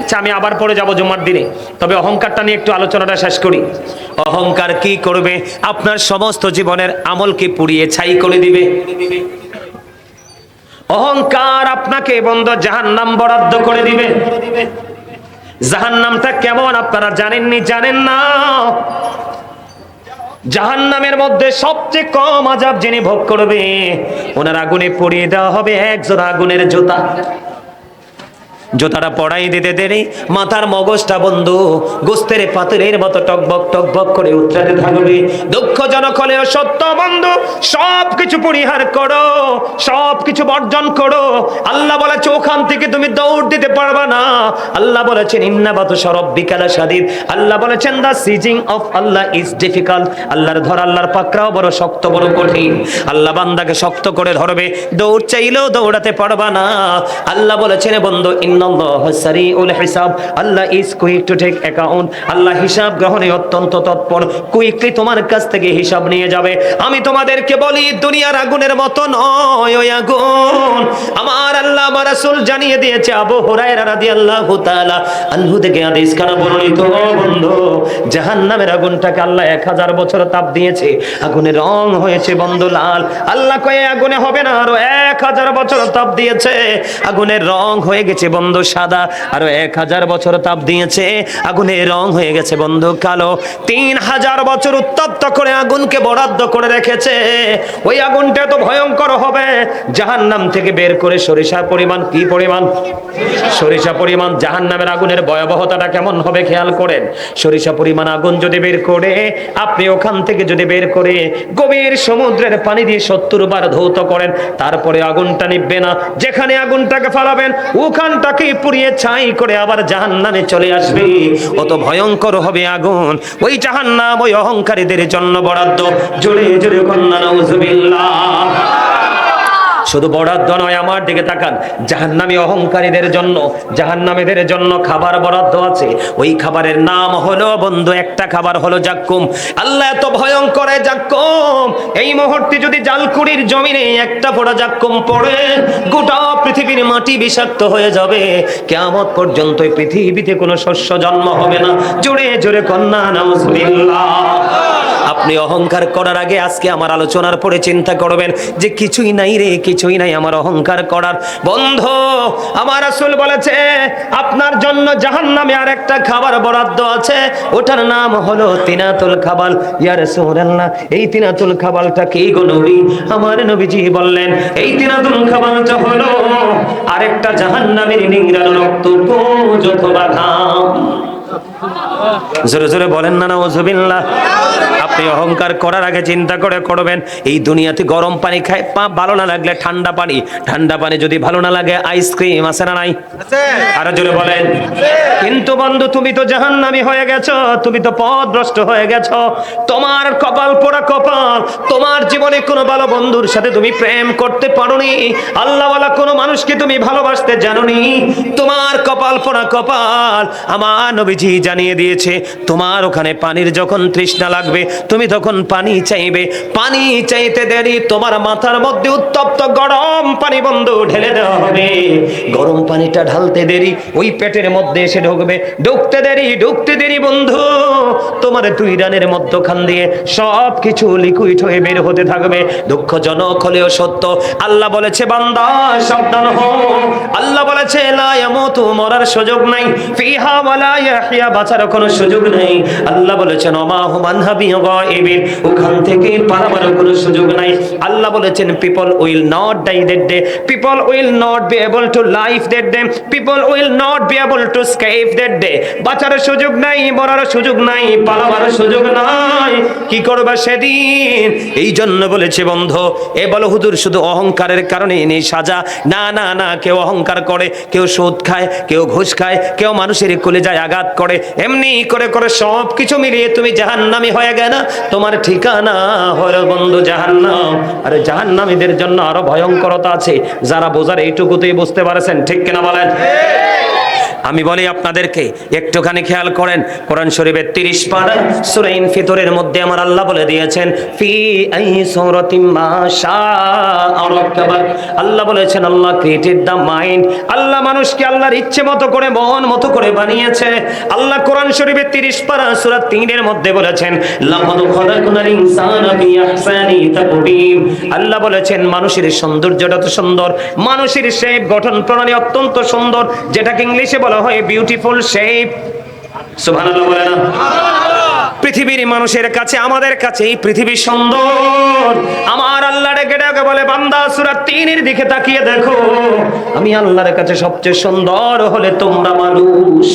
আচ্ছা আমি আবার পরে যাব জুমার দিনে। তবে অহংকারটা নিয়ে একটু আলোচনাটা শেষ করি। অহংকার কি করবে? আপনার সমস্ত জীবনের আমলকে পুড়িয়ে ছাই করে দিবে। অহংকার আপনাকে বন্ধ জাহান্নাম বরাদ্দ করে দিবে। জাহান্নামটা কেমন আপনারা জানেননি জানেন না? জাহান্নামের মধ্যে সবচেয়ে কম আজাব যিনি ভোগ করবে ওনার আগুনে পড়িয়ে দেওয়া হবে একজন আগুনের জোতা। জোতাটা পড়াই দিতে দেরি, মাথার মগজটা বন্ধু, গোস্তের পাথরের মতো টকবক টকবক করে উত্তরাতে থাকবে। দুঃখজনক হলেও সত্য বন্ধু সব কিছু পরিহার করো সব কিছু বর্জন করো। আল্লাহ বলেছে, ওখান থেকে তুমি দৌড় দিতে পারবে না। আল্লাহ বলেছেন, ইন্নাবাত সরব বিকালা সাদিদ আল্লাহ বলেছেন the seizing of Allah is difficult. আল্লাহর ধর, আল্লাহর পাকড়াও বড় শক্ত, বড় কঠিন। আল্লাহ বান্দাকে শক্ত করে ধরবে, দৌড় চাইলেও দৌড়াতে পারবা না। আল্লাহ বলেছেন বন্ধু Allah is quick to take account আল্লাহ হিসাব গ্রহণে অত্যন্ত তৎপর। কুইকলি তোমার কাছ থেকে হিসাব নিয়ে যাবে। আমি তোমাদেরকে বলি, দুনিয়ার আগুনের মতো নয় ওই আগুন। আমার আল্লাহ, আমার রাসূল জানিয়ে দিয়েছে, আবু হুরায়রা রাদিয়াল্লাহু তাআলা আনহু থেকে হাদিস কানা বর্ণিত। বন্ধু, জাহান্নামের আগুনটাকে আল্লাহ 1000 বছর তাপ দিয়েছে। আগুনের রং হয়েছে বন্ধু লাল। আল্লাহ কয়ে, আগুনে হবে না আরও 1000 বছর তাপ দিয়েছে। আগুনের রং হয়ে গেছে বন্ধু সাদা, আরও 1000 বছর তাপ দিয়েছে আগুনের রং হয়ে গেছে বন্ধু কালো। 3000 বছর উত্তপ্ত করে আগুনকে বরাদ্দ করে রেখেছে। ওই আগুনটা তো ভয়ঙ্কর হবে, জাহান্নাম থেকে বের করে সরিষা পরিমাণ, কি পরিমাণ? সরিষা পরিমাণ, জাহান্নামের আগুনের ভয়াবহতাটা কেমন হবে খেয়াল করেন। সরিষা পরিমাণ আগুন যদি বের করে, আপনি ওখান থেকে যদি বের করে গভীর সমুদ্রের পানি দিয়ে সত্তর বার ধৌত করেন, তারপরে আগুনটা নিববে না। যেখানে আগুনটাকে ফালাবেন ওখানটাকে পুড়িয়ে ছাই করে আবার জাহান্নামে চলে আসবে। অত ভয়ঙ্কর হবে আগুন। ওই জাহান্নাম, ওই অহংকারীদের জন্য বরাদ্দ। জোরে জোরে কন্যা, নাউজুবিল্লাহ। শুধু বরাদ্দ নয়, আমার দিকে তাকান। জাহান্নামী অহংকারীদের জন্য, জাহান্নামীদের জন্য খাবার বরাদ্দ আছে। ওই খাবারের নাম হলো, বন্ধু, একটা খাবার হলো জাক্কুম। আল্লাহ এত ভয়ঙ্কর জাক্কুম। এই মুহূর্তে যদি জালকুড়ির জমিনে একটা ফোড়া জাক্কুম পড়ে, গোটা পৃথিবীর মাটি বিষাক্ত হয়ে যাবে। কেয়ামত পর্যন্ত পৃথিবীতে কোনো শস্য জন্ম হবে না। জোরে জোরে কন্যা, নাউজুবিল্লাহ। আপনি অহংকার করার আগে আজকে আমার আলোচনার পরে চিন্তা করবেন যে কিছুই নাই রে, কিছুই নাই আমার অহংকার করার। বন্ধ, আমার আসল বলেছে, আপনার জন্য জাহান নামে আর একটা খাবার বরাদ্দ আছে। ওটার নাম হলো তিনাতুল খাবাল। ইয়ার সুরাল্লাহ এই তিনাতুল খাবালটা কি গো নবী? আমার নবীজি বললেন, এই তিনাতুল খাবালটা হলো আরেকটা জাহান নামের নিংড়ানো রক্ত অথবা ঘাম। জোরে জোরে বলেন না না ওজুবিল্লাহ আপনি অহংকার করার আগে চিন্তা করে করবেন এই দুনিয়াতে গরম পানি খায় পা ভালো না লাগলে ঠান্ডা পানি। ঠান্ডা পানি যদি ভালো না লাগে আইসক্রিম আছে না নাই? আরও জোরে বলেন। কিন্তু বন্ধু তুমি তো জাহান্নামী হয়ে গেছো তুমি তো পথভ্রষ্ট হয়ে গেছো। তোমার কপাল পোড়া কপাল তোমার জীবনে কোনো ভালো বন্ধুর সাথে তুমি প্রেম করতে পারোনি। আল্লাহওয়ালা কোনো মানুষকে তুমি ভালোবাসতে জানোনি। তোমার কপাল পোড়া কপাল আমার নবীজি জানিয়ে দিয়েছে তোমার ওখানে পানির যখন তৃষ্ণা লাগবে তুমি তখন পানি চাইবে, পানি চাইতে দেরি তোমার মাথার মধ্যে উত্তপ্ত গরম পানি বন্ধু ঢেলে দেওয়া হবে। গরম পানিটা ঢালতে দেরি, ওই পেটের মধ্যে এসে ঢুকবে। ঢুকতে দেরি ঢুকতে দেরি বন্ধু। তোমার দুই রানের মধ্যখান দিয়ে সব কিছু লিকুইড হয়ে বের হতে থাকবে। দুঃখজনক হলেও সত্য, আল্লাহ বলেছে, বান্দা, সাবধান হও। আল্লাহ বলেছে, লা ইয়ামুতু, মরার সুযোগ নাই। ফিহা ওয়ালা ইয়াহইয়া, বাঁচার কোনো সুযোগ নেই। আল্লাহ বলেছেন, ওমা হুমান হাবি গায়বিন ওখান থেকে পালাবার কোনো সুযোগ নাই। আল্লাহ বলেছেন people will not die that day people will not be able to life that day people will not be able to escape that day বাঁচার সুযোগ নাই, মরার সুযোগ নাই, পালাবার সুযোগ নাই। কি সেদিন? এই জন্য বলেছে, বন্ধ, এ বলো, হুজুর, শুধু অহংকারের কারণে নেই সাজা। না না না, কেউ অহংকার করে, কেউ সুদ খায়, কেউ ঘুষ খায়, কেউ মানুষের কোলে যায় আঘাত করে। এমনি করে করে সব কিছু মিলিয়ে তুমি জাহান্নামি হয়ে গেলে। তোমার ঠিকানা হলো বন্ধু জাহান্নাম। আরে জাহান্নামীদের জন্য আরও ভয়ঙ্করতা আছে। যারা বোঝার এইটুকুতেই বুঝতে পারেছেন, ঠিক কিনা বলেন? আমি বলি আপনাদেরকে, একটুখানি খেয়াল করেন, কোরআন শরীফের তিরিশ পারা সুরাইন ফিতরের মধ্যে আমার আল্লাহ বলে দিয়েছেন, ফি আই আল্লাহ বলেছেন, আল্লাহ ক্রিয়েটেড দ্য মাইন্ড। আল্লাহ মানুষকে আল্লাহর ইচ্ছে মতো করে, মন মতো করে বানিয়েছে। আল্লাহ কোরআন শরীফের তিরিশ পারা সূরা তিনের মধ্যে বলেছেন আল্লাহ বলেছেন, মানুষের সৌন্দর্যটা তো সুন্দর। মানুষের শেপ গঠন প্রণালী অত্যন্ত সুন্দর, যেটাকে ইংলিশে বলা হয় বিউটিফুল শেপ সুবহানাল্লাহ বলে না। পৃথিবীর মানুষের কাছে, আমাদের কাছে এই পৃথিবী সুন্দর। আমার আল্লাহ ডেকে বলে, বান্দা, সূরা তিনের দিকে তাকিয়ে দেখো। আমি আল্লাহর কাছে সবচেয়ে সুন্দর হলে তোমরা মানুষ।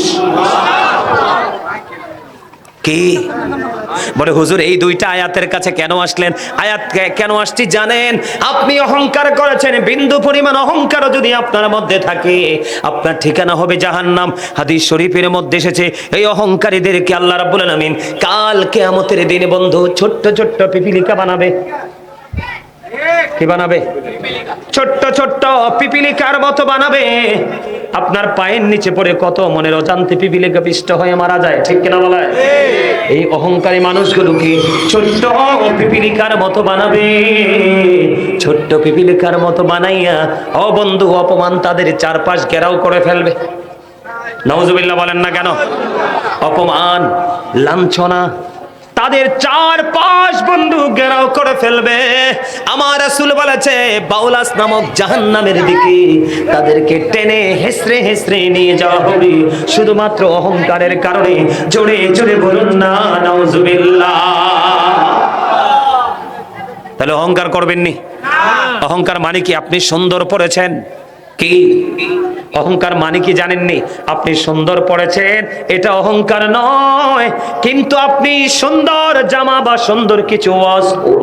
কি? বলে, হুজুর, এই দুইটা আয়াতের কাছে কেন আসলেন? আয়াত কেন আসছি জানেন? আপনি অহংকার করেছেন। বিন্দু পরিমাণ অহংকারও যদি আপনার মধ্যে থাকে, আপনার ঠিকানা হবে জাহান্নাম। হাদিস শরীফের মধ্যে এসেছে, এই অহংকারীদেরকে আল্লাহ রাব্বুল আলামিন কাল কিয়ামতের দিনে বন্ধু ছোট্ট ছোট্ট পিপিলিকা বানাবে। কি বানাবে? ছোট্ট ছোট্ট পিপিলিকার মতো বানাবে। আপনার পায়ের নিচে পড়ে কত মনের অজান্তে পিপিলিকা পিষ্ট হয়ে মারা যায়, ঠিক কিনা বলা হয়? এই অহংকারী মানুষগুলোকে ছোট্ট পিপিলিকার মতো বানাবে? ছোট্ট পিপিলিকার মতো বানাইয়া অবন্ধু অপমান তাদের চারপাশ ঘেরাও করে ফেলবে। নওজুবিল্লাহ বলেন না কেন? অপমান, লাঞ্ছনা তাদের চার পাঁচ বন্ধু ঘেরাও করে ফেলবে। আমার রাসূল বলেছে বাউলাস নামক জাহান্নামের দিকে তাদেরকে টেনে হেসরে হেসরে নিয়ে যাওয়া হবে। শুধুমাত্র অহংকারের কারণে জোরে জোরে বলুন না নাউজুবিল্লাহ। তাহলে অহংকার করবেননি? অহংকার মানে কি? আপনি সুন্দর পড়েছেন। কি? অহংকার মানে কি জানেননি? আপনি সুন্দর পড়েছেন, এটা অহংকার নয়। কিন্তু আপনি সুন্দর জামা বা সুন্দর কিছু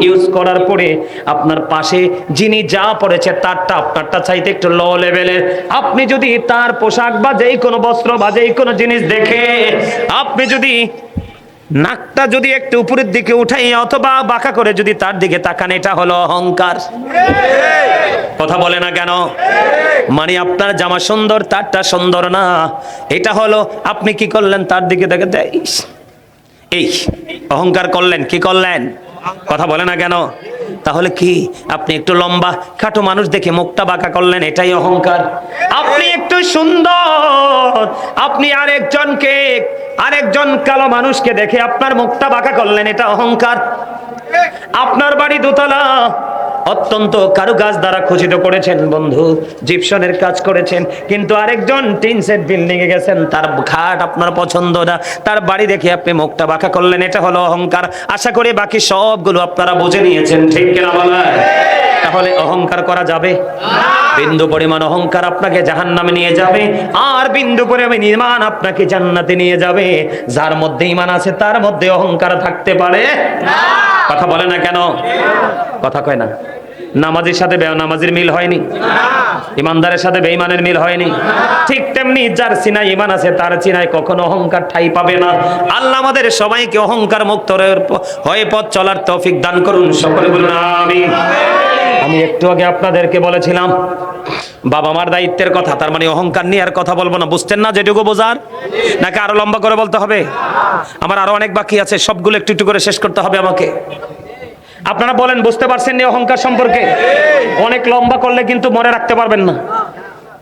ইউজ করার পরে আপনার পাশে যিনি যা পড়েছে তারটা আপনারটা চাইতে একটু লো লেভেলের আপনি যদি তার পোশাক বা যেই কোনো বস্ত্র বা যেই কোনো জিনিস দেখে, আপনি যদি নাকটা যদি একটু উপরের দিকে উঠাই অথবা বাঁকা করে যদি তার দিকে তাকান, এটা হলো অহংকার। কথা বলে না কেন? মানে আপনার জামা সুন্দর, তারটা সুন্দর না। এটা হলো, আপনি কি করলেন তার দিকে দেখে এই, অহংকার করলেন, কি করলেন? কথা বলে না কেন? তাহলে কি? আপনি একটু লম্বা, খাটো মানুষ দেখে মুখটা বাঁকা করলেন, এটাই অহংকার। আপনি একটু সুন্দর, আপনি আরেকজনকে, আরেকজন কালো মানুষকে দেখে আপনার মুক্তা বাঁকা করলেন, এটা অহংকার। আপনার বাড়ি দোতলা অত্যন্ত কারুকাজ দ্বারা খচিত করেছেন বন্ধু, জিপসনের কাজ করেছেন, কিন্তু আরেকজন টিন সেট বিল্ডিং এ গেছেন, তার ঘাট আপনার পছন্দ না, তার বাড়ি দেখে আপনি মুখটা বাঁকা করলেন, এটা হলো অহংকার। আশা করি বাকি সবগুলো আপনারা বুঝে নিয়েছেন, ঠিক কিনা বলা তাহলে অহংকার করা যাবে? বিন্দু পরিমাণ অহংকার আপনাকে জাহান নামে নিয়ে যাবে। আর বিন্দু পরিমাণ ইমান আপনাকে জান্নাতে নিয়ে যাবে। যার মধ্যে ইমান আছে, তার মধ্যে অহংকার থাকতে পারে। কথা বলে না কেন? কথা কয় না। নামাজের সাথে নামাজের মিল হয়নি। ইমানদারের সাথে বেঈমানের মিল হয়নি। ঠিক তেমনি যার সিনাই ইমান আছে, তার চিনায় কখনো অহংকার ঠাই পাবে না। আল্লাহ আমাদের সবাইকে অহংকার মুক্ত হয়ে পথ চলার তৌফিক দান করুন। সকলে বলুন, আমিন। আমি একটু আগে আপনাদেরকে বলেছিলাম, বাবা মার দায়িত্বের কথা, তার মানে অহংকার নিয়ে আর কথা বলব না। বুঝতেন না যেটুকু বোঝার? নাকি আরও লম্বা করে বলতে হবে? আমার আরও অনেক বাকি আছে, সবগুলো একটু একটু করে শেষ করতে হবে আমাকে। আপনারা বলেন, বুঝতে পারছেন নি অহংকার সম্পর্কে? অনেক লম্বা করলে কিন্তু মনে রাখতে পারবেন না।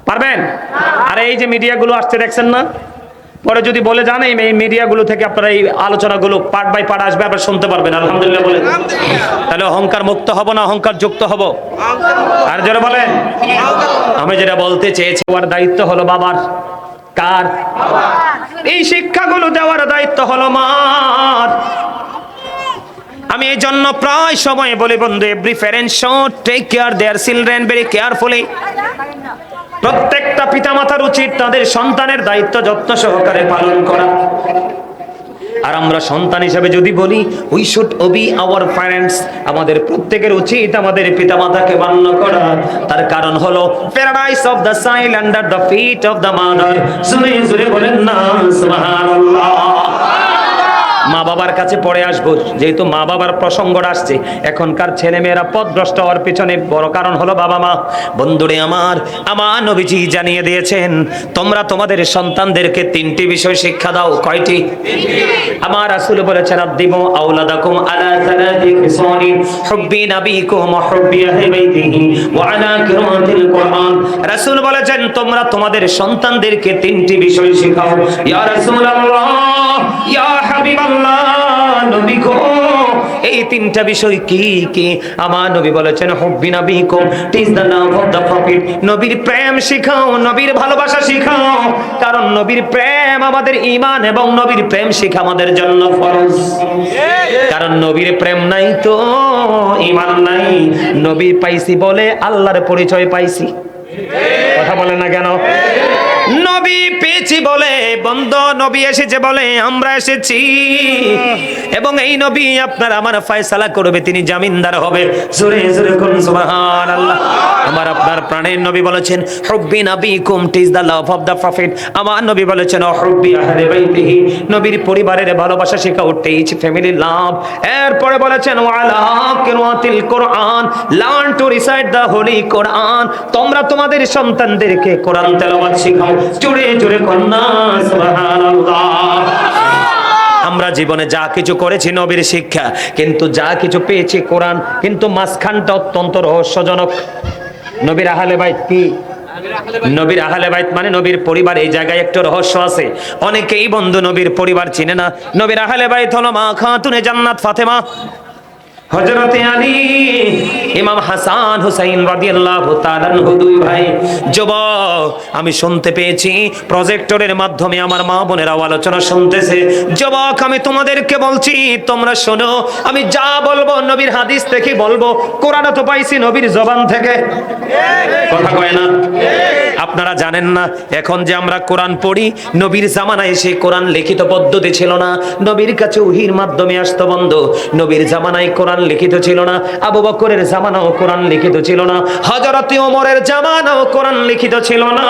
পারবেন? আর এই যে মিডিয়াগুলো আসছে, দেখছেন না? পরে যদি বলে যান, এই মিডিয়াগুলো থেকে আপনারা এই আলোচনাগুলো পার্ট বাই পার্ট আসবে, আপনারা শুনতে পারবেন। আলহামদুলিল্লাহ বলে তাহলে অহংকার মুক্ত হব না অহংকার যুক্ত হব? আর যারা বলেন। আমি যেটা বলতে চেয়েছি ওর দায়িত্ব হলো বাবার। কার? এই শিক্ষাগুলো দেওয়ার দায়িত্ব হলো মার। আমি এই জন্য প্রায় সময় বলি, বন্ধু every parent should take care their children very carefully প্রত্যেকটা পিতামাতার উচিত তাদের সন্তানের দায়িত্ব যত্ন সহকারে পালন করা। আর আমরা সন্তান হিসেবে যদি বলি we should obey our parents আমাদের প্রত্যেকের উচিত আমাদের পিতামাতাকে মান্য করা। তার কারণ হলো paradise of the Sail under the feet of the mother জুড়ে জুড়ে বলেন না, সুবহানাল্লাহ। মা বাবার কাছে পড়ে আসব। যেহেতু মা বাবার প্রসঙ্গটা আসছে, এখনকার ছেলে মেয়েরা পথভ্রষ্ট হওয়ার পিছনে বড় কারণ হলো বাবা মা বন্ধুরে আমার আমার নবীজি জানিয়ে দিয়েছেন, তোমরা তোমাদের সন্তানদেরকে তিনটি বিষয় শিক্ষা দাও। কয়টি? আমার রাসূল বলেছেন আদিমু আওলাদাকুম আলা সালাতি খিসানি হুব্বি নাবিকুম ওয়া হুব্বি আহলি বাইতিহি ওয়া আলা কিরাতিল কুরআন। রাসূল বলেছেন, তোমরা তোমাদের সন্তানদেরকে তিনটি বিষয় শেখাও। ইয়া রাসূলুল্লাহ, ইয়া নবী এই তিনটা বিষয় কি কি? আমার নবী বলেছেন, হুব্বি নাবিকুম teach the love of the prophet. নবীর প্রেম শিখাও, নবীর ভালোবাসা শিখাও। কারণ নবীর প্রেম আমাদের ঈমান এবং নবীর প্রেম শিখা আমাদের জন্য ফরজ। কারণ নবীর প্রেম নাই তো, ঈমান নাই। নবী পাইছি বলে আল্লাহর পরিচয় পাইছি। কথা বলে না কেন? নবী পেয়েছি বলে, বন্ধ নবী এসেছে বলে আমরা এসেছি। এবং এই নবী আপনার আমার ফয়সালা করবে, তিনি জামিনদার হবে। জোরে জোরে কোন সুবহানাল্লাহ। আমার আপনার প্রাণের নবী বলেছেন, হুব্বি নাবিকুম teach the love of the prophet. আমার নবী বলেছেন হুব্বি আহলে বাইতিহি। নবীর পরিবারের ভালোবাসা শেখাও টিচ ফ্যামিলি লাভ। এরপরে বলেছেন, ওয়ালা কিরাতিল কোরআন learn to recite the holy Quran. তোমরা তোমাদের সন্তানদেরকে কোরআন তেলাওয়াত শেখাও। জোরে জোরে কন্যা আমরা জীবনে যা কিছু করেছি নবীর শিক্ষা, কিন্তু যা কিছু পেয়েছি কোরআন, কিন্তু মাঝখানটা অত্যন্ত রহস্যজনক। নবীর আহলে বাইত কি? নবীর আহলে বাইত মানে নবীর পরিবার, এই জায়গায় একটু রহস্য আছে। অনেকেই বন্ধু নবীর পরিবার চিনে না। নবীর আহলে বাইত হলো মা খাতুনে জান্নাত ফাতেমা। হযরতে আলী, ইমাম হাসান হুসাইন রাদিয়াল্লাহু তাআলা দুই ভাই আমি শুনতে পেয়েছি প্রজেক্টরের মাধ্যমে আমার মা বোনেরা আলোচনা শুনতেছে। যুবক, আমি তোমাদেরকে বলছি, তোমরা শোনো, আমি যা বলব নবীর হাদিস থেকে বলব, কোরআনে তো পাইছি নবীর জবান থেকে। কথা কয় না? আপনারা জানেন না, এখন যে আমরা কোরআন পড়ি, নবীর জামানায় এসে কোরআন লিখিত পদ্ধতি ছিল না। নবীর কাছে উহির মাধ্যমে আসতো বন্ধ। নবীর জামানায় কোরআন লিখিত ছিল না, আবু বকরের জামানাও কোরআন লিখিত ছিল না, হযরত ওমরের জামানাও কোরআন লিখিত ছিল না।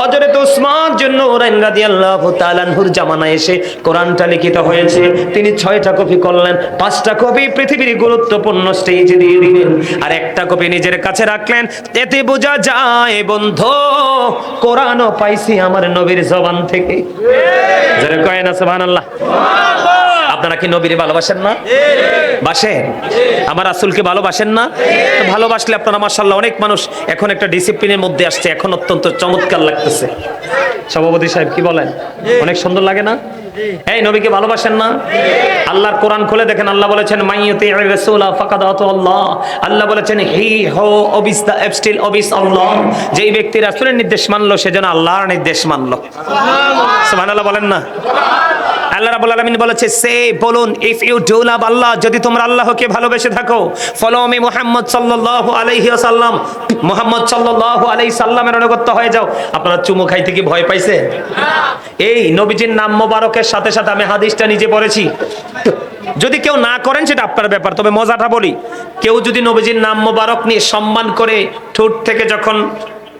হযরত উসমান জন্য রাদিয়াল্লাহু তাআলা আনহুর জামানায় এসে কোরআনটা লিখিত হয়েছে। তিনি ছয়টা কপি করলেন, পাঁচটা কপি পৃথিবীর গুরুত্বপূর্ণ স্টেজে দিয়ে দিলেন। আর একটা কপি নিজের কাছে রাখলেন, এতে বোঝা যায় বন্ধু। কোরআনও পাইছি আমার নবীর জবান থেকে। যারা কয় না সুবহানাল্লাহ। আপনারা কি নবীর ভালোবাসেন না? বাসেন? আমার রাসূলকে ভালোবাসেন না? ভালোবাসলে আপনারা মাশাআল্লাহ অনেক মানুষ এখন একটা ডিসিপ্লিনের মধ্যে আসছে, এখন অত্যন্ত চমৎকার লাগতেছে। সভাপতি সাহেব, কি বলেন? অনেক সুন্দর লাগে না? এই নবীকে ভালোবাসেন না? আল্লাহর কোরআন খুলে দেখেন, আল্লাহ বলেছেন আল্লাহ। বলেছেন, হি, হো অবিস যেই ব্যক্তি রাসূলের নির্দেশ মানলো, সে সেজন্য আল্লাহর নির্দেশ মানলো। বলেন না? আল্লাহ রাব্বুল আলামিন বলেছে, সে বলুন if you do love Allah, যদি তোমরা আল্লাহকে ভালোবেসে থাকো ফলো মি মুহাম্মদ সাল্লাল্লাহু আলাইহি ওয়াসাল্লাম মুহাম্মদ সাল্লাল্লাহু আলাইহি সাল্লামের অনুগত হয়ে যাও। আপনারা চুমু খাইতে কি ভয় পাইছে? এই নবীজির নাম মোবারকের সাথে সাথে আমি হাদিসটা নিজে পড়েছি। যদি কেউ না করেন সেটা আপনার ব্যাপার, তবে মজাটা বলি, কেউ যদি নবীজির নাম মোবারক নিয়ে সম্মান করে ঠোঁট থেকে যখন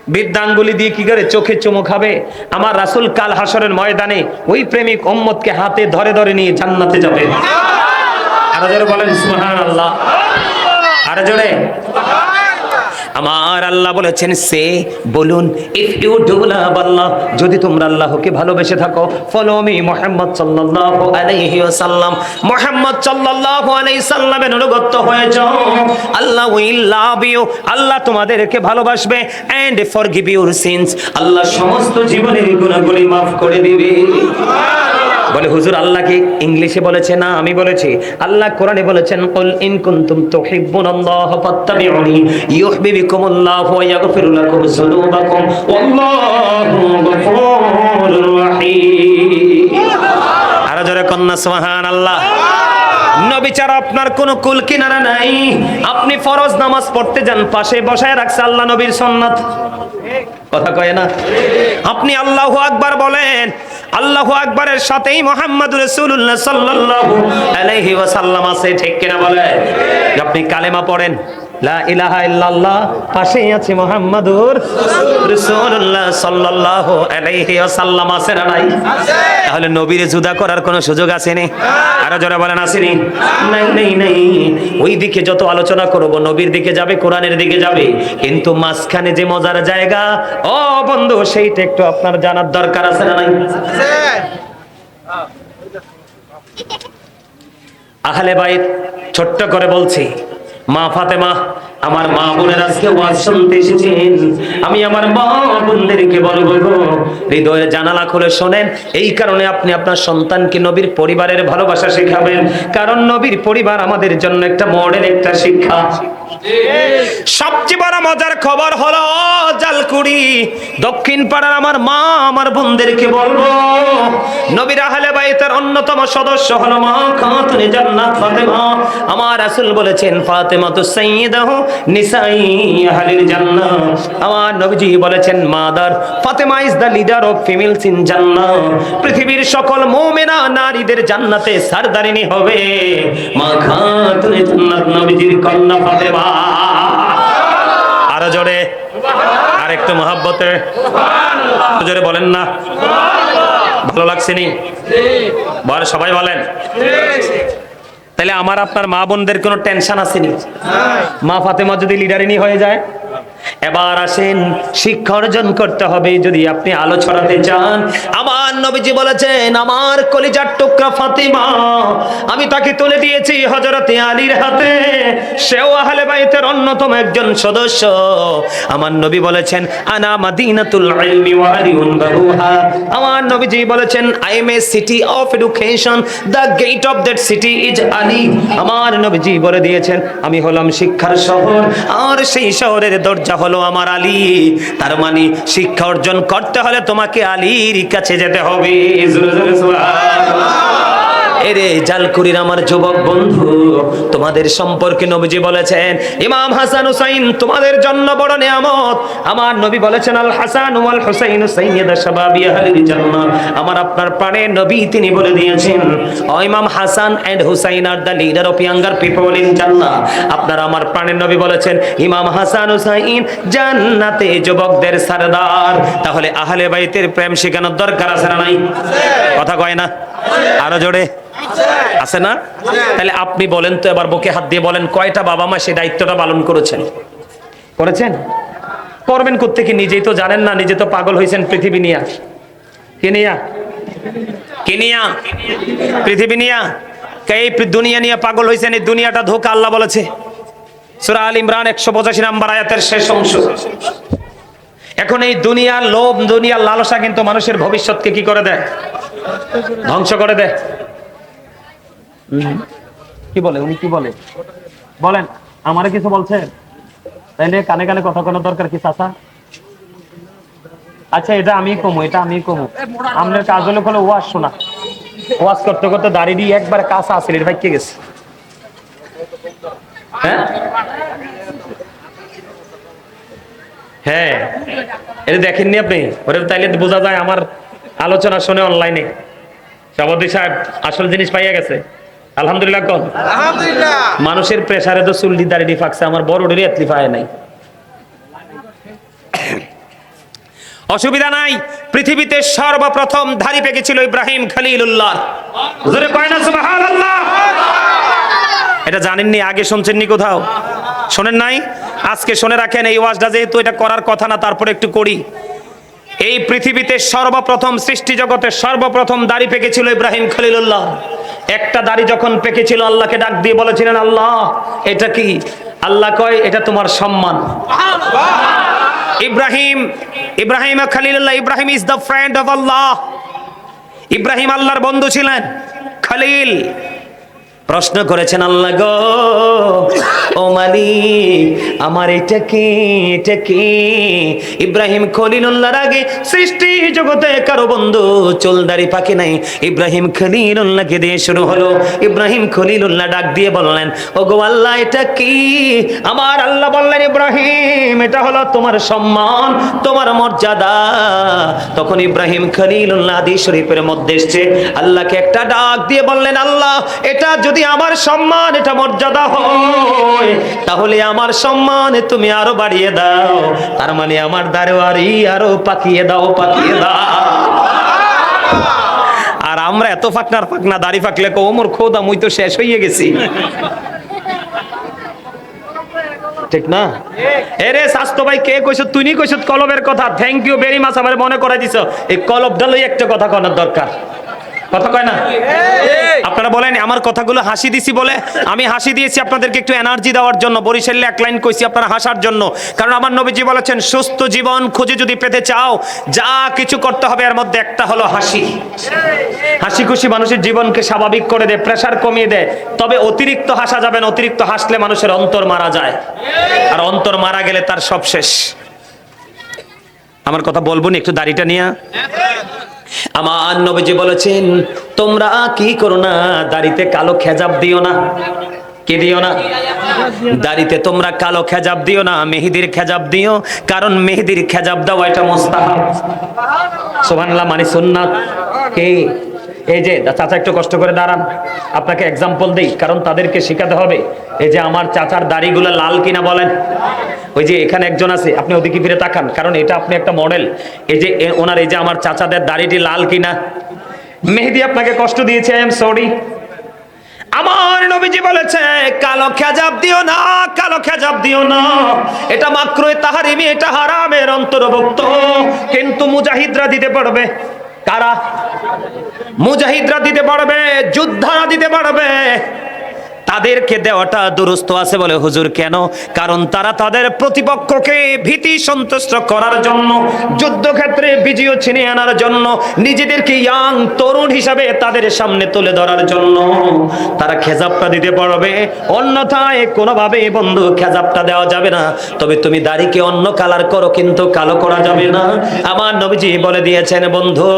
বৃদ্ধাঙ্গুলি দিয়ে কি করে চোখে চুমু খাবে? আমার রাসুল কাল হাসরের ময়দানে ওই প্রেমিক ওম্মদকে হাতে ধরে ধরে নিয়ে জান্নাতে যাবে। আরও জোরে বলেন, সুবহানাল্লাহ। আরও জোরে। আমার আল্লাহ বলেছেন, সে বলুন ইফ ইউ ডু যদি তোমরা আল্লাহকে ভালোবেসে থাকো, ফলো মি মোহাম্মদ সাল্লাল্লাহু আলাইহি ওয়াসাল্লাম। মোহাম্মদ সাল্লাল্লাহু আলাইহি সাল্লামের অনুগত হয়ে যাও আল্লাহ লাভ ইউ আল্লাহ তোমাদেরকে ভালোবাসবে। এন্ড ফরগিভ ইউর সিনস আল্লাহ সমস্ত জীবনের গুনাহগুলি মাফ করে দিবে। বলে, হুজুর, আল্লাহ কি ইংলিশে বলেছে? না, আমি বলেছি। আল্লাহ কোরআনে বলেছেন, কুল ইন কুনতুম তুহিব্বুনাল্লাহ ফাত্তাবিউনি ইউহিব্বুকুমুল্লাহু ওয়া ইয়াগফির লাকুম যুনুবাকুম ওয়াল্লাহু গফুরুর রহিম। আর জোরে কন্না সুবহানাল্লাহ। নবী ছাড়া আপনার কোনো কুল কিনারা নাই। আপনি ফরজ নামাজ পড়তে যান, পাশে বসায় রাখছে আল্লাহ নবীর সুন্নাত কথা কয় না? আপনি আল্লাহ আকবার বলেন, আল্লাহু আকবারের সাথেই মোহাম্মদ সাল্লাল্লাহু আলাইহি ওয়াসাল্লাম আছে, ঠিক কিনা আপনি কালেমা পড়েন, লা ইলাহা ইল্লাল্লাহ, পাশেই আছে মুহাম্মাদুর রাসূলুল্লাহ সাল্লাল্লাহু আলাইহি ওয়াসাল্লাম আছে না নাই? তাহলে নবীরে জুদা করার কোনো সুযোগ আছে নি? আরও জোরে বলেন আসেনি নাই নাই নাই। ওই দিকে যত আলোচনা করব, নবীর দিকে যাবে, কোরআনের দিকে যাবে। কিন্তু মাঝখানে যে মজার জায়গা, ও বন্ধু, সেইটা একটু আপনার জানার দরকার আছে না নাই? আহলে বাইত, ছোট্ট করে বলছি মা ফাতেমা, আমার মা বোনের আজকে ওয়াজ শুনতে এসেছেন। আমি আমার মা বোনদেরকে বলব, গো, হৃদয়ের জানালা খুলে শোনেন। এই কারণে আপনি আপনার সন্তানকে নবীর পরিবারের ভালোবাসা শেখাবেন। কারণ নবীর পরিবার আমাদের জন্য একটা মডেল একটা শিক্ষা। সবচেয়ে বড় মজার খবর হলো জালকুড়ি। দক্ষিণ পাড়ার আমার মা, আমার বোনদেরকে বলব, নবীর আহলে বাইতের অন্যতম সদস্য হলো মা খাতুনে জান্নাত ফাতেমা। আমার রাসূল বলেছেন, ফাতেমা তো সাইয়্যিদাহু নিসাই আহলিল জান্নাত আমার নবীজি বলেছেন mother Fatima is the leader of females in jannah. পৃথিবীর সকল মুমিনা নারীদের জান্নাতে সরদারিনী হবে। মা খাতুনে জান্নাত নবীজির কন্যা ফাতেমা। আরও জোরে আর একটু মহাব্বতে জোরে বলেন না। ভালো লাগছে নি? সবাই বলেন। তাহলে আমার আপনার মা বোনদের কোনো টেনশন আসেনি? মা ফাতেমা যদি লিডারিনী হয়ে যায় এবার আসেন, শিক্ষা অর্জন করতে হবে যদি আপনি আলো ছড়াতে চান। আমার নবীজি বলেছেন, আমার কলিজার টুকরা ফাতিমা, আমি তাকে তুলে দিয়েছি হজরতে আলীর হাতে। সেও আহলে বাইতের অন্যতম একজন সদস্য। আমার নবী বলেছেন, আনা মাদিনাতুল ইলমি ওয়া আলিউন বাবুহা আমার নবীজি বলেছেন I am a city of education the gate of that city is Ali আমার নবীজি বলে দিয়েছেন, আমি হলাম শিক্ষার শহর, আর সেই শহরের দরজা হলো আমার আলী তার মানে শিক্ষা অর্জন করতে হলে তোমাকে আলীর কাছে যেতে হবে। এরে জালকুরির আমার যুবক বন্ধু তোমাদের সম্পর্কে নবীজি বলেছেন ইমাম হাসান হুসাইন তোমাদের জন্য বড় নিয়ামত। আমার নবী বলেছেন আল হাসান ওয়াল হুসাইন সাইয়্যিদা শাবাবি আহলিল জান্নাহ। আমার আপনার প্রাণের নবী তিনি বলে দিয়েছেন ও Imam Hasan and Hussain are the leader of younger people in jannah. আপনার আমার প্রাণের নবী বলেছেন ইমাম হাসান হুসাইন জান্নাতে যুবকদের সরদার। তাহলে আহলে বাইতের প্রেম শেখানোর দরকার আছে না নাই? কথা কয় না? আরও জোরে? আছে না? তাহলে আপনি বলেন তো এবার বুকে হাত দিয়ে বলেন, কয়টা বাবা মা সেই দায়িত্বটা পালন করেছেন? করেছেন? করবেন কোত্থেকে? নিজেই তো জানেন না, নিজে তো পাগল হয়েছেন পৃথিবী নিয়া। কে নিয়া? কে নিয়া? পৃথিবী নিয়া? এই দুনিয়া নিয়ে পাগল হয়েছেন? এই দুনিয়াটা ধোকা আল্লাহ বলেছে। সুরা আল ইমরান একশো পঁচাশি নাম্বার আয়াতের শেষ অংশ। এখন এই দুনিয়ার লোভ, দুনিয়ার লালসা কিন্তু মানুষের ভবিষ্যৎকে কি করে দেয়? ধ্বংস করে হুম। কি বলে? উনি কি বলে? বলেন আমারে কিছু বলছে? তাইলে কানে কানে কথা কোনো দরকার কি চাচা? আচ্ছা এটা আমি কমু এটা আমি কমু। আমাদের কাজ হলো হলো ওয়াজ শোনা। ওয়াজ করতে করতে দাঁড়িয়ে দিয়ে একবার কাছে আসলে ভাই কে গেছে। হ্যাঁ? হ্যাঁ। এটা দেখেননি আপনি? ওরে তাইলে বোঝা যায় আমার আলোচনা শুনে অনলাইনে সভাপতি সাহেব আসল জিনিস পাইয়া গেছে। আলহামদুলিল্লাহ কন। আলহামদুলিল্লাহ। মানুষের প্রেসারে তো চুল্লি দাঁড়িয়ে ফাঁকছে আমার বড় এতলি পায় নাই। অসুবিধা নাই পৃথিবীতে সর্বপ্রথম ধারি পেকেছিল ইব্রাহিম খলিলুল্লাহ। জোরে কয় না সুবহানাল্লাহ। এটা জানেননি আগে শুনছেননি কোথাও? শোনেন নাই? আজকে শুনে রাখেন এই ওয়াজটা যেহেতু এটা করার কথা না তারপরে একটু করি। এই পৃথিবীতে সর্বপ্রথম সৃষ্টি জগতে সর্বপ্রথম দাড়ি পেকেছিল ইব্রাহিম খলিলুল্লাহ। একটা দাড়ি যখন পেকেছিল, আল্লাহকে ডাক দিয়ে বলেছিলেন, আল্লাহ, এটা কি? আল্লাহ কয়, এটা তোমার সম্মান। ইব্রাহিম ইব্রাহিম খলিলুল্লাহ, Ibrahim is the friend of Allah Ibrahim আল্লাহর বন্ধু ছিলেন। খলিল প্রশ্ন করেছেন, আল্লাহ গো, ও মালিক, আমার এটা কি এটা কি? ইব্রাহিম খলিলুল্লাহর আগে সৃষ্টি জগতে কারও বন্ধু চুলদারি পাখি নাই। ইব্রাহিম খলিলুল্লাহকে দিয়ে শুরু হলো। ইব্রাহিম খলিলুল্লাহ ডাক দিয়ে বললেন ও গো আল্লাহ, এটা কি? আমার আল্লাহ বললেন, ইব্রাহিম, এটা হলো তোমার সম্মান, তোমার মর্যাদা। তখন ইব্রাহিম খলিলুল্লাহ আদি শরীফের মধ্যে এসছে, আল্লাহকে একটা ডাক দিয়ে বললেন, আল্লাহ, এটা যদি যদি আমার সম্মান এটা মর্যাদা হয় তাহলে আমার সম্মান তুমি আরও বাড়িয়ে দাও। তার মানে আমার দারোয়ারি আরও পাকিয়ে দাও পাকিয়ে দাও। আর আমরা এত ফাকনার ফাকনা দাড়ি ফাকলে কো ওমর খোদা মুই তো শেষ হয়ে গেছি। ঠিক না? এরে স্বাস্থ্য ভাই কে কইছ তুই কইছ কলবের কথা। থ্যাংক ইউ ভেরি মাচ আমার মনে করাই দিছ। এই কলবটা লই একটা কথা কনার দরকার। কথা কয় না? আপনারা বলেন আমার কথাগুলো হাসি দিছি বলে আমি হাসি দিয়েছি আপনাদেরকে একটু এনার্জি দেওয়ার জন্য বরিশালে এক লাইন কইছি আপনারা হাসার জন্য। কারণ আমার নবীজি বলেছেন সুস্থ জীবন খুঁজে যদি পেতে চাও যা কিছু করতে হবে এর মধ্যে একটা হলো হাসি। হাসি খুশি মানুষের জীবনকে স্বাভাবিক করে দেয় প্রেসার কমিয়ে দেয়। তবে অতিরিক্ত হাসা যাবে না অতিরিক্ত হাসলে মানুষের অন্তর মারা যায়। আর অন্তর মারা গেলে তার সব শেষ। আমার কথা বলব নি একটু দাড়িটা নিয়ে। আমার নবীজি বলেছেন, তোমরা কি করো না? দাড়িতে কালো খেজাব দিও না। কে দিও না? দাড়িতে তোমরা কালো খেজাব দিও না, মেহেদির খেজাব দিও, কারণ মেহেদির খেজাব দাও এটা মোস্তাহাব। সুবহানাল্লাহ মানে সুন্নাত। কে? এই যে চাচা একটু কষ্ট করে দাঁড়ান। আপনাকে এক্সাম্পল দিই, কারণ তাদেরকে শেখাতে হবে। এই যে, আমার চাচার দাড়িগুলো লাল কিনা বলেন। ওই যে, এখানে একজন আছে, আপনি ওদিকে ফিরে তাকান, কারণ এটা আপনি একটা মডেল এই যে ওনার এই যে, আমার চাচাদের দাড়িটি লাল কিনা। মেহেদি আপনাকে কষ্ট দিয়েছে আই এম সরি আমার নবীজি বলেছে, কালো খেজাব দিও না, কালো খেজাব দিও না। এটা মাত্রই তাহারিমি, এটা হারামের অন্তর্ভুক্ত। কিন্তু মুজাহিদরা দিতে পারবে। কারা মুজাহিদরা দিতে পারবে যোদ্ধারা দিতে পারবে। তাদেরকে দেওয়াটা দুরুস্ত আছে বলে হুজুর কেন? কারণ তারা তাদের প্রতিপক্ষকে ভীতি সন্তুষ্ট করার জন্য, যুদ্ধক্ষেত্রে বিজয় ছিনিয়ে আনার জন্য, নিজেদেরকে ইয়াং তরুণ হিসাবে তাদের সামনে তুলে ধরার জন্য। তারা খেজাবটা দিতে পারবে, অন্যথায় কোনোভাবে বন্ধু খেজাবটা দেওয়া যাবে না। তবে তুমি দাড়িকে অন্য কালার করো, কিন্তু কালো করা যাবে না। আমার নবীজি বলে দিয়েছেন, বন্ধু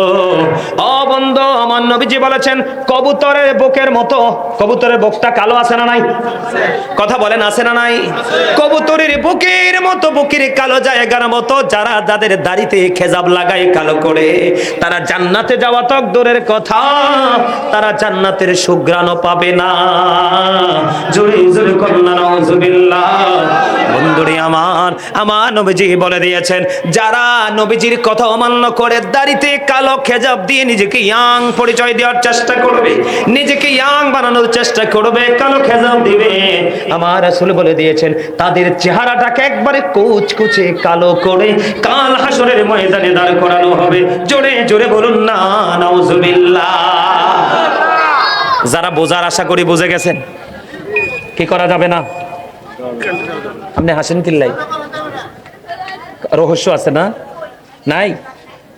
ও বন্ধু, আমার নবীজি বলেছেন, কবুতরের বুকের মতো, কবুতরের বুকটা কালো আছে না নাই? কথা বলেন, আছে না নাই? কবুতরের বুকের মতো, বুকের কালো জায়গার মতো, যারা যাদের দাড়িতে খেজাব লাগায় কালো করে, তারা জান্নাতে যাওয়া তক দূরের কথা, তারা জান্নাতের সুগ্রাণও পাবে না। জোরে জোরে কন্যা নজুবিল্লাহ বন্ধুরে আমার আমার নবীজি বলে দিয়েছেন, যারা নবীজির কথা অমান্য করে দাড়িতে কালো খেজাব দিয়ে নিজেকে ইয়াং পরিচয় দেওয়ার চেষ্টা করবে, নিজেকে ইয়াং বানানোর চেষ্টা করবে কালো খেজাব দিবে। আমার আসল বলে দিয়েছেন, তাদের চেহারাটাকে একবারে কুচকুচে কালো করে কাল হাসরের ময়দানে দাঁড় করানো হবে। জোরে জোরে বলুন, না, নাউজুবিল্লাহ। যারা বোঝার আশা করি বুঝে গেছেন। কি করা যাবে না? আপনি হাসেন কিল্লাই? রহস্য আছে না? নাই?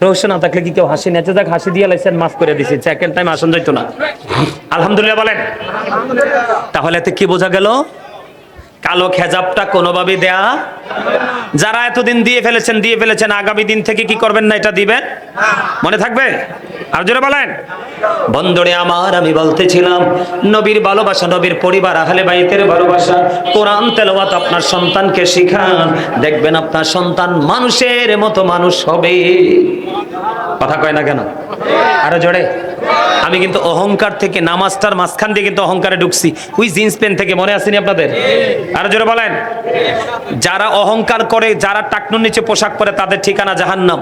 রহস্য না থাকলে কি কেউ হাসি নেচে যাক, হাসি দিয়ে লাইছেন মাফ করে দিছি। সেকেন্ড টাইম আসন যাইতো না। আলহামদুলিল্লাহ বলেন। তাহলে এতে কি বোঝা গেল? কালো খেজাবটা কোনোভাবে দেয়া যারা এতদিন দিয়ে ফেলেছেন দিয়ে ফেলেছেন, আগামী দিন থেকে কি করবেন না এটা দিবেন? মনে থাকবে? আর জোরে বলেন। বন্ধুরে আমার, আমি বলতেছিলাম, নবীর ভালোবাসা, নবীর পরিবার, আহলে বাইতের ভালোবাসা। কোরআন, তেলাওয়াত আপনার সন্তানকে শিখান। দেখবেন আপনার সন্তান মানুষের মতো মানুষ হবে। কথা কয় না কেন? আরও জোরে। আমি কিন্তু অহংকার থেকে নামাজটার মাঝখান দিয়ে কিন্তু অহংকারে ঢুকছি। ওই জিন্স প্যান্ট থেকে মনে আসেনি আপনাদের? আরও জোরে বলেন। যারা অহংকার করে, যারা টাকনুর নিচে পোশাক পরে, তাদের ঠিকানা জাহান্নাম।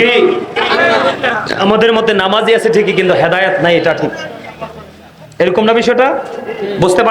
কি? আমাদের মধ্যে নামাজি আছে ঠিকই, কিন্তু হেদায়েত নাই, এটা ঠিক। এরকম না বিষয়টা? বুঝতে পার